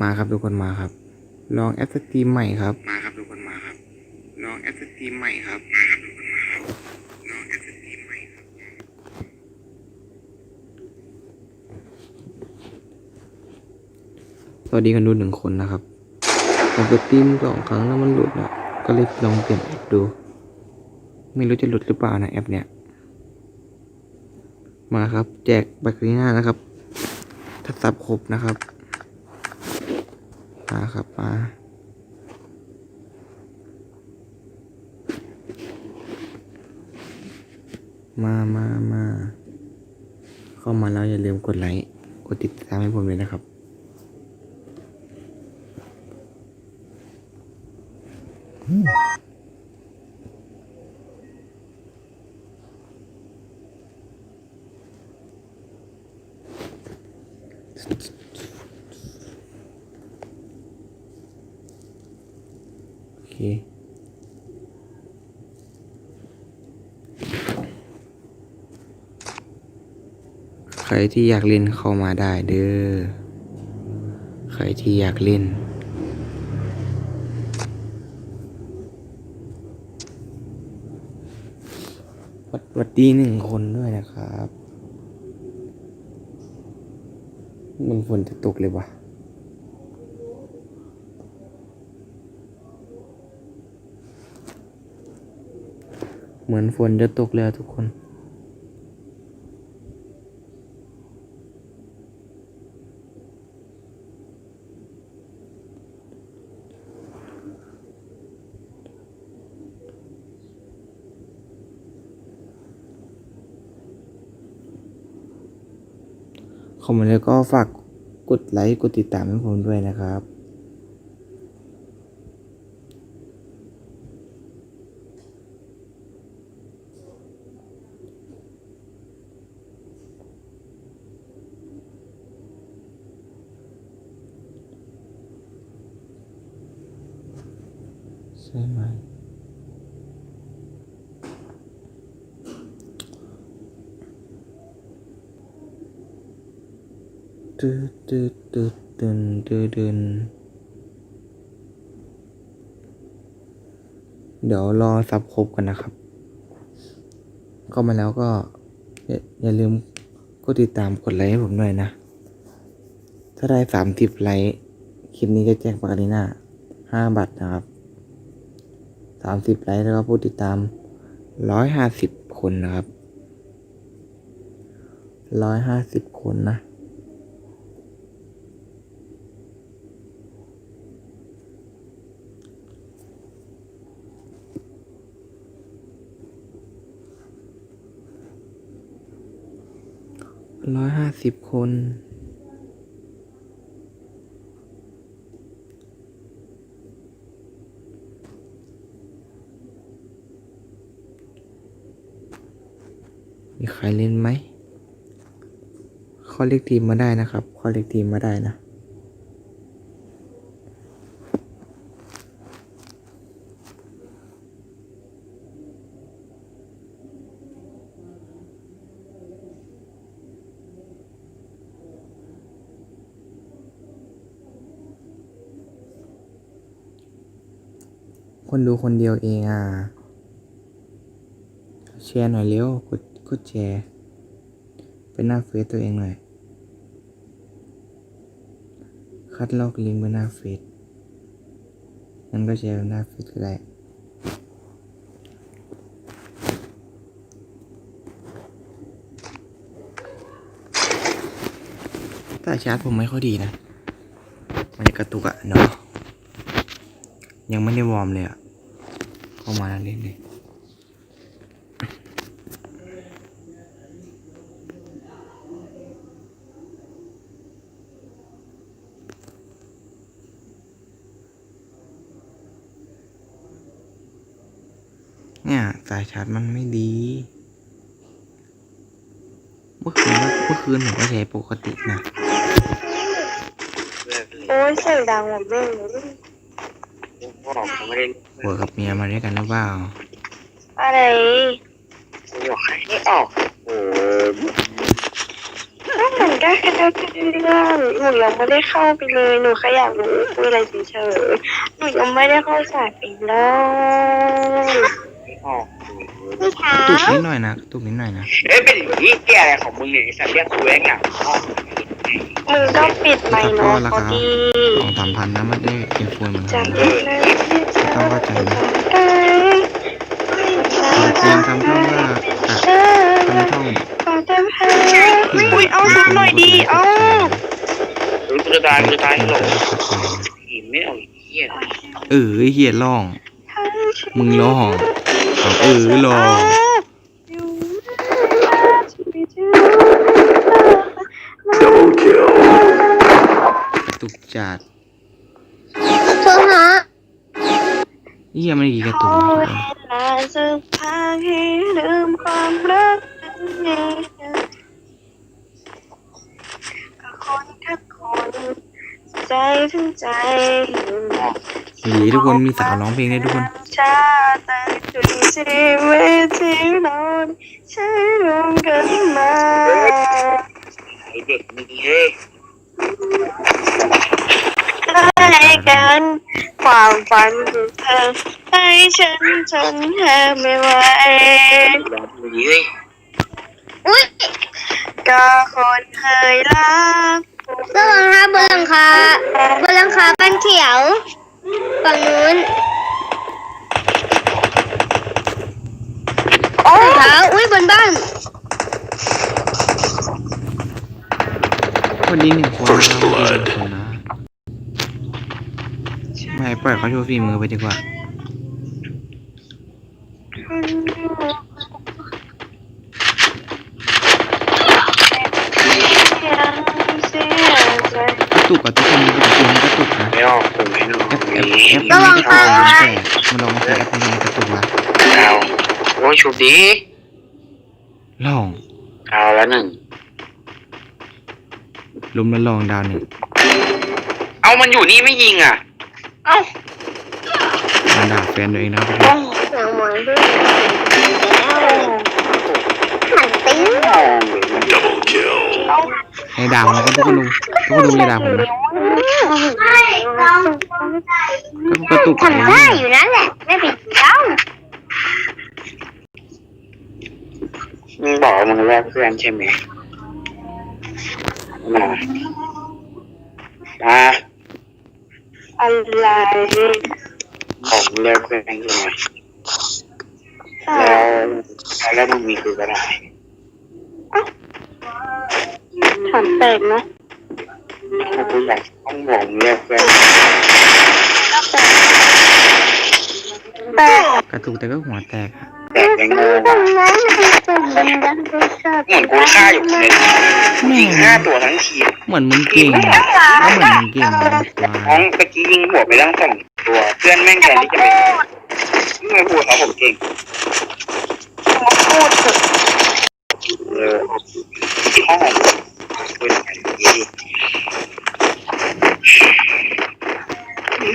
มาครับทุกคนมาครับ ลองแอดสตรีมใหม่ครับ มาครับทุกคนมาครับ ลองแอดสตรีมใหม่ครับ มาครับทุกคนมาครับลองแอดสตรีมใหม่ครับ สวัสดีกันดูหนึ่งคนนะครับผมกดตีมสองครั้งแล้วมันหลุดอะ ก็เลยลองเปลี่ยนแอปดู ไม่รู้จะหลุดหรือเปล่านะแอปเนี้ย มาครับ แจกบัตรกรีน่านะครับ ถ้าซับครบนะครับ มาครับมามามามาเข้ามาแล้วอย่าลืมกดไลค์ กดติดตามให้ผมเลยนะครับโรที่อยากเล่นเข้ามาได้เด้อ ใครที่อยากเล่น วัดวัดดีหนึ่งคนด้วยนะครับ มันฝนจะตกเลยวะเหมือนฝนจะตกแล้วทุกคน เข้ามาแล้วก็ฝากกดไลค์กดติดตามให้ผมด้วยนะครับใช่ไหม ตืดตืดตืดตึนตืดตึนเดี๋ยวรอซับครบกันนะครับเข้ามาแล้วก็ อย่าลืมกดติดตามกดไลค์ให้ผมด้วยนะ ถ้าได้สามสิบไลค์คลิปนี้จะแจ้งปากนีน่าห้าบัตรนะครับสามสิบไลค์แล้วก็ผู้ติดตามร้อยห้าสิบคนนะครับร้อยห้าสิบคนนะ ร้อยห้า สิบคน มีใครเล่นไหม ข้อเล็กทีมมาได้นะครับ ข้อเล็กทีมมาได้นะ คนดูคนเดียวเองอะ แชร์หน่อยเร็วกดกดแชร์เป็นหน้าเฟซตัวเองหน่อย คัดลอกลิงก์ไปหน้าเฟซงั้นก็แชร์ไปหน้าเฟซก็ได้แต่ชาร์จผมไม่ค่อยดีนะ มันจะกระตุกอะเนาะยังไม่ได้วอร์มเลยอะ เข้ามาแล้วเล่นเลยเนี่ยสายชาร์จมันไม่ดี เมื่อคืนเมื่อคืนผมก็ใช้ปกตินะ โอ้ยเสียงดังหมดเลย บอกเขาไม่ได้หัวกับเมียมาด้วยกันหรือเปล่าอะไรไม่ออกใครไม่ออกโอ้เอ้ามันก็แค่เรื่องหนูยังไม่ได้เข้าไปเลยหนูแค่อยากรู้คุยอะไรเฉยๆหนูยังไม่ได้เข้าสายไปเลยพี่เช้าตุกนิดหน่อยนะตุกนิดหน่อยนะเอ้ยเป็นอย่างนี้แกอะไรของมึงเนี่ยไอสัตว์เรียกคุยอย่างอ๋อมึงก็ปิดไมค์น้องเขาดีสองสามพันนะไม่ได้อินฟูเหมือนกัจะนปิด เลยที่จะต้องเข้าใจนะได้จริงทำช่องว่าอะทำช่องขอเต็มแพ้อุ้ยเอาชุดหน่อยดีเอาเฮ้ยกูจะตายกูจะตายหรออีไม่เอาเหี้ยเออไอ้เฮียร้อง มึงร้องเอาเออร้องตุกจัด เฮียมันกี่กระตุกขอนะเวลาสักพักให้ลืมความรักนี้ก็คนทักคนใจถึงใจหลีทุกคนมีสาวร้องเพลงได้ทุกคน ชาแต่จุดชีวิตที่เราใช้รวมกันมาไอเด็กมีเฮ้ยได้ กันความฝันของเธอให้ฉันทนแทบไม่ไหวมีเฮ้ยก็คนเคยรักบนหลังคาบนหลังคาบนหลังคาบ้านเขียวฝั่งนู้นโอ้รองเท้าอุ้ยบนบ้านคนนี้หนึ่งคนนะคนนี้หนึ่งคนนะไม่ ปล่อยเขาโชว์ฝีมือไปดีกว่า กระตุกอะทุกคนดูดิมันกระตุกนะไม่ออกผมไม่ออกแอปแอปมีแอปมันไม่กระตุกนะแต่มันลองมาใช้แอปนี้มันกระตุกละเอาโอ้ยชุบดีลองเอาแล้วหนึ่งลุมแล้วลองดาวหนึ่งเอามันอยู่นี่ไม่ยิงอะ เอ้ามันด่าแฟนตัวเองนะทุกคนหนังหมอนด้วยหนังติ้งให้ด่าผมนะครับทุกคนดูทุกคนดูอย่าด่าผมนะก็กระตุกทำได้อยู่นั่นแหละไม่ผิดแล้วมึงบอกว่ามึงแลกเพื่อนใช่ไหมมามา อะไรบอกมึงแลกเพื่อนใช่ไหมแล้วแล้วมึงมีคือก็ได้ถามแปลกนะถ้ากูอยากต้องบอกมึงแลกเพื่อนแปลกกระตุกแต่ก็หัวแตกอะแต่ยังไงตรงนั้นเป็นดังไปกับเหมือนกูฆ่าอยู่เลยยิงห้าตัวทั้งทีม เหมือนมึงเก่งอะก็เหมือนมึงเก่งเลยควาน้อยงตะกี้ยิงหัวไปตั้งสองตัว เพื่อนแม่งแทนที่จะไม่ไม่พูดเขาผมเก่งมาพูดเถอะเออที่ห้องของผมคุยกันดี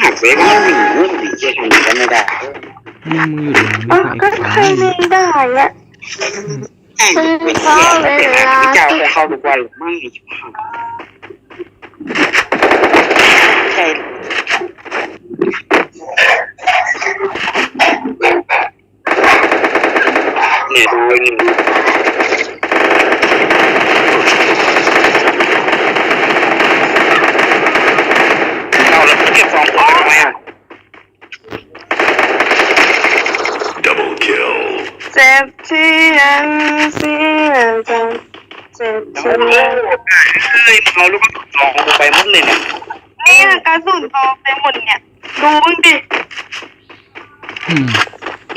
หักไปบ้างหนึ่งหนึ่งเจ๊ทำก็ไม่ได้มึงมึงอยู่ตรงเอนี้อก็ก็ไอ้ใครควายไม่ได้อะเป็นเจ้าคงเข้าทุกวันไม่ใช่ เนี่ยดู นี่เอาแล้วเก็บของก่อนไหมอะเจ็บที่ยังเสียใจเจ็บโอ้ที่โหยังเฮ้ยเอาลูกกระสุนกูไปหมดเลยเนี่ยนี่กระสุนตเต็มหมดเนี่ย ดูมึงดิอืม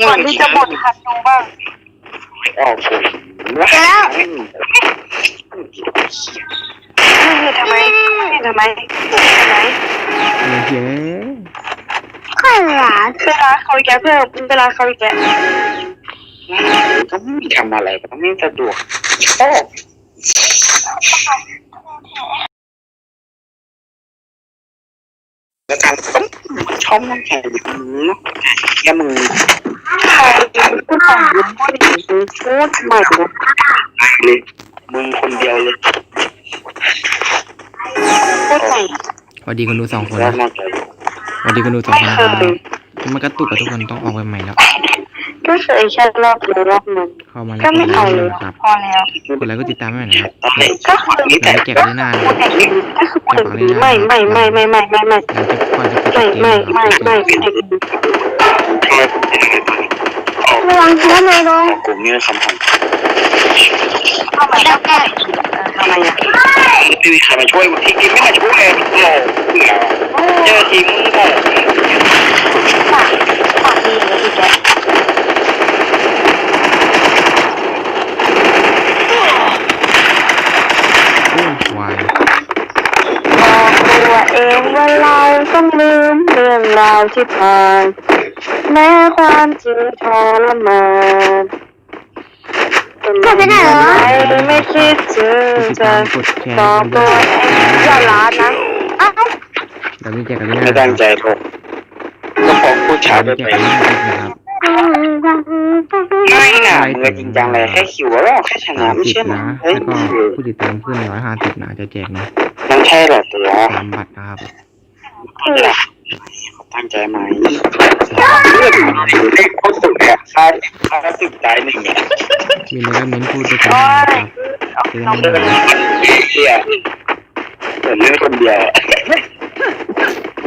ก่อนที่จะหมดหัดดูบ้างออกผมว่าไม่มีไม่เห็นทำไมไม่ทำไมไม่เห็นทำไมเอเย้ข้าวหลาเวลาเขาอีกแกเพิ่มเวลาเขาแกก็ไม่ทำอะไรก็ไม่สะดวกชอบ แล้วการต้องชอบนั่งแข่งมึงเนาะแค่มึงใครพูดของมึงพูดดีมึงพูดใหม่เลยเลยมึงคนเดียวเลยพูดใหม่สวัสดีคนดูสองคนแล้นะวมากเลยสวัสดีคนดูสองไม่คนเคนะครับยมันกระตุกกับทุกคนต้องออกไปใหม่แล้ว ก็เคยแค่รอบเดียวรอบนึงเข้ามาแล้วก็ไม่เอากดเลไลยค์นะครับพอแล้วกดไลค์ก็ติดตามให้หน่อยนะครับตอนนี้ก็คือนี่แต่แล้วแจกได้นานนะครับก็คือคนอื่นไม่ไม่ไม่ไม่ไม่ไม่ไม่เราจะปล่อยจะปิดไม่เกมไม่นะครับไม่ไม่ไม่ระวังหัวหน่อยลงกลุ่มนี้คำถามทำไมต้องแก้ทำไมอะไม่มีใครมาช่วยที่กินไม่มาช่วยเลยโง่เบื่อเจอทีมโง่ ฝากฝากดีเลยพี่แก อู้วาย บอกตัวเองว่าเรา ต้องลืมเรื่องราวที่ผ่านแม้ความจริงทรมานก็ไม่ได้เหรอ ไม่คิดถึงกดติดจะตามกดแชร์บอให้กกันด้ตัววยเองอย่าล้านนะอ้าวเรามีแจกกันด้วยไม่นะครัตั้บงใจโทรก็ของผู้ชายเราไปมีแจกไปกันด้วยนะครับไม่น่ะมึงจริงจังเลยแค่คิวแล้วแค่ชนะสามไม่สิบใช่หรอนะเฮ้ยแล้วก็ผู้ติดตามขึ้นร้อยห้าสิบนะจะแจกนะมันใช่เหรอตัว สามบัตรนะครับ ตั้งใจไหมเลือดเลขโคตรสุดอะค่าค่าสิบใจหนึ่งอะมีอะไรก็เม้นพูดด้วยกันนะครับเลือดเหงามันเสียเหมือนเลือดคนเดียว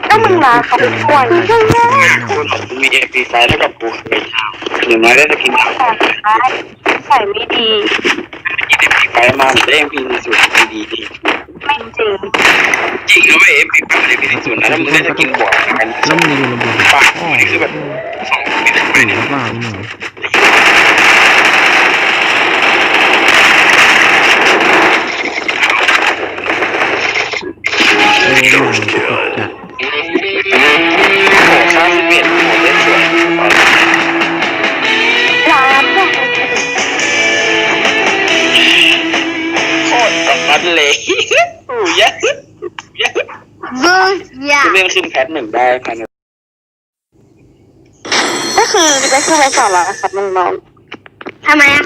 ก็มึงลาเขาไปก่อนคุณมีเอพีไซด์เท่ากับกูไปเคยหรือไม่ได้สกินข้าวใส่ไม่ดีไปมามันได้เอ็มพีในส่วนดีดี ไม่จริงจริงนะเว้ยเอ็มพีมันได้พีในส่วนนะแล้วมึงได้สกินบวกกันแล้วมึงจะดูระบบปากนี่คือแบบสองไม่ได้หรือเปล่าหนูเอาเรื่องขึ้นแพทหนึ่งได้ภายในก็คือจะคือไปสอนเราครับน้องทำไมอะ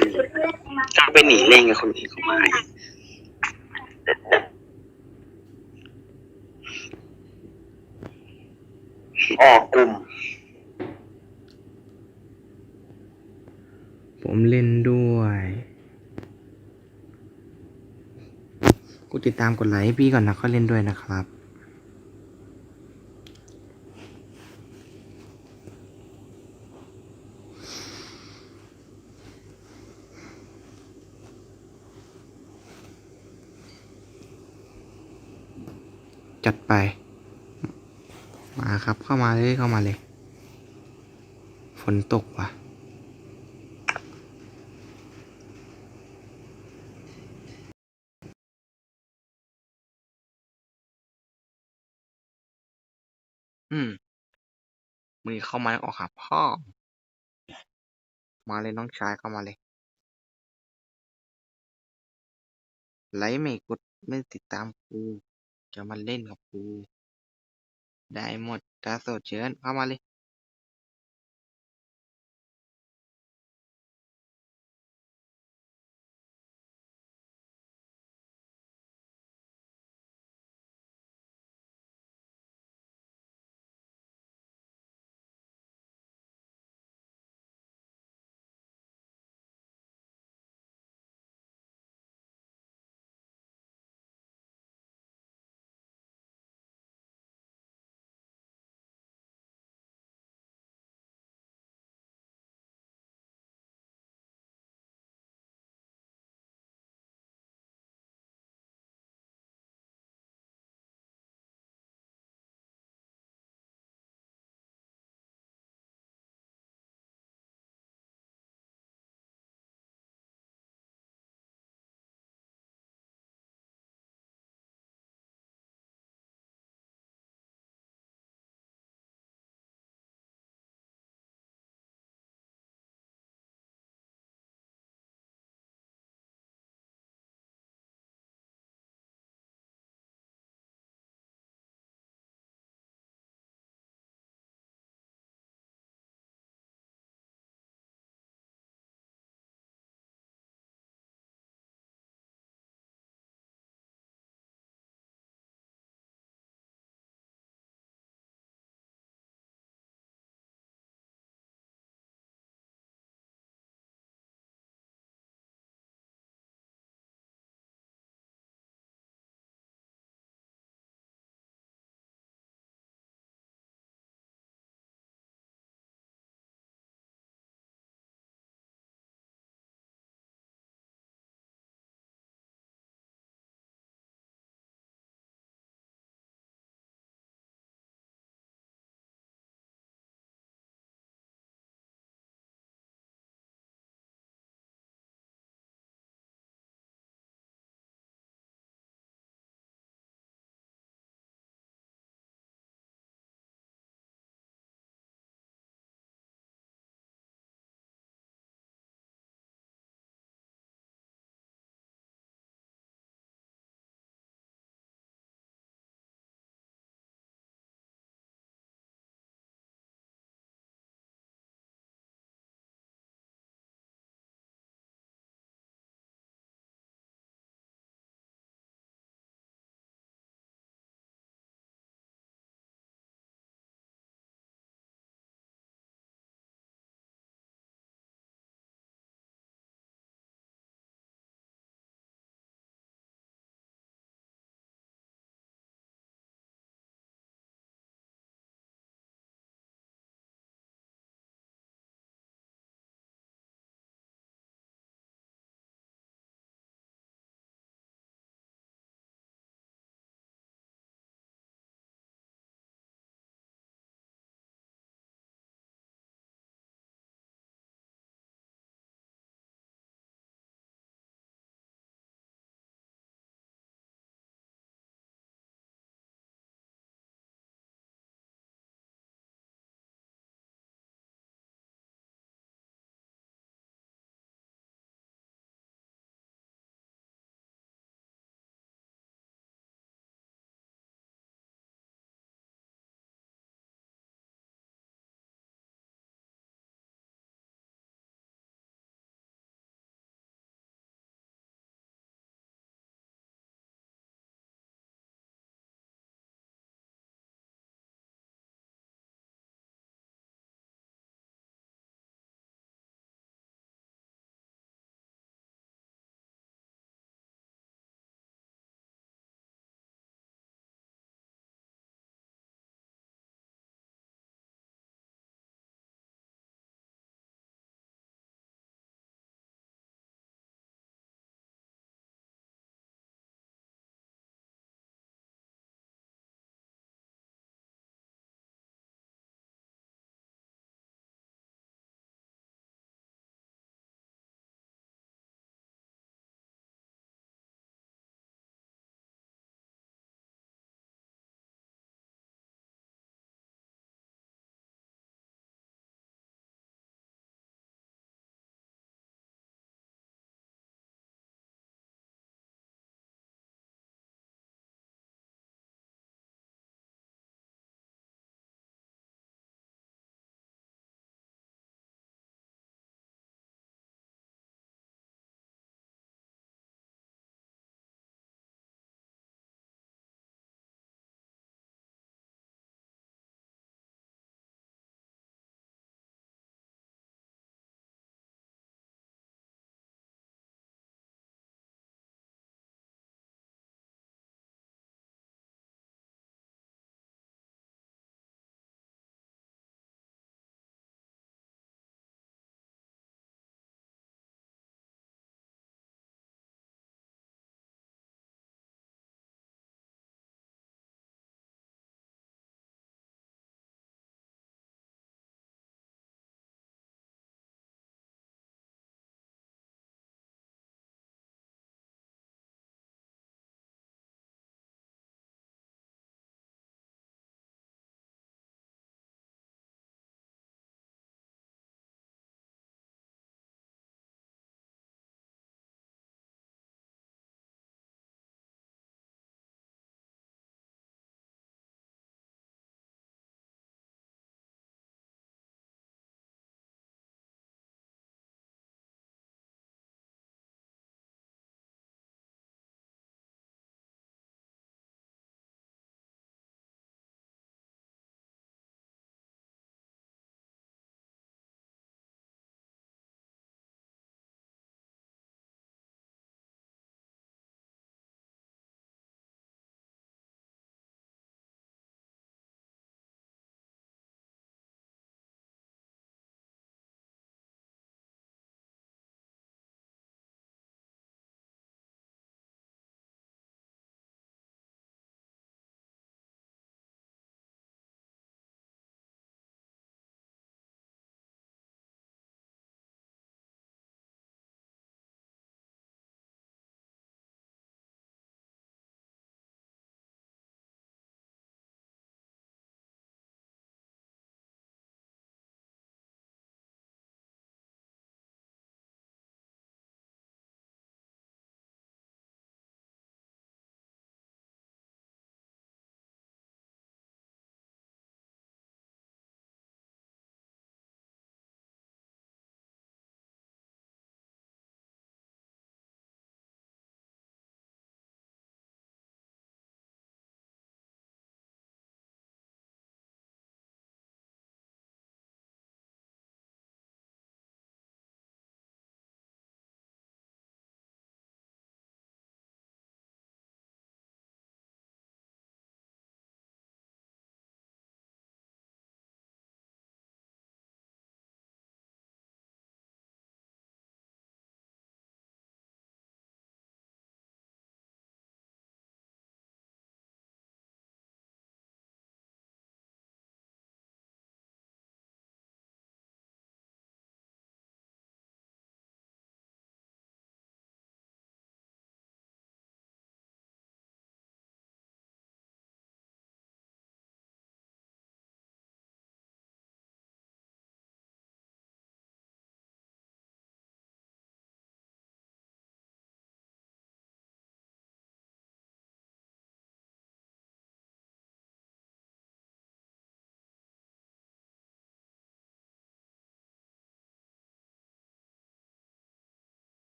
ถ้าไปหนีเล่นกับคนอื่นเขามาออกกลุ่ม ผมเล่นด้วยกดติดตามกดไลค์ให้พี่ก่อนนะเขาเล่นด้วยนะครับ จัดไป มาครับเข้ามาเลยเข้ามาเลย ฝนตกว่ะ อืมมือเข้ามาแล้วออกหาพ่อ มาเลยน้องชายเข้ามาเลย ไลค์ไม่กดไม่ติดตามกู จะมาเล่นกับกู ได้หมดตาสดเชิญเข้ามาเลย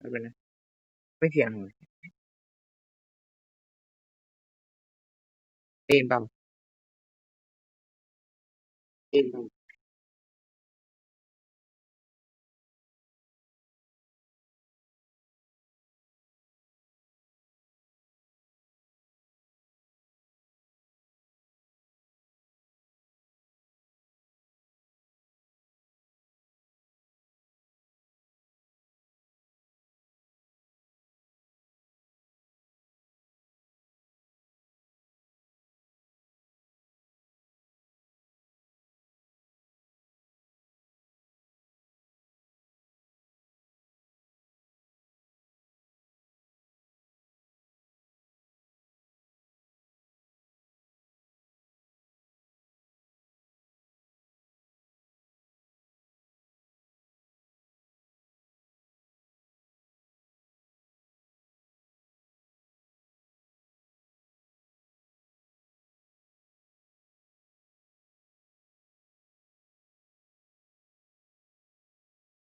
ไม่เป็นไรไม่เสียงเลยเต็นบัมเต็นบัม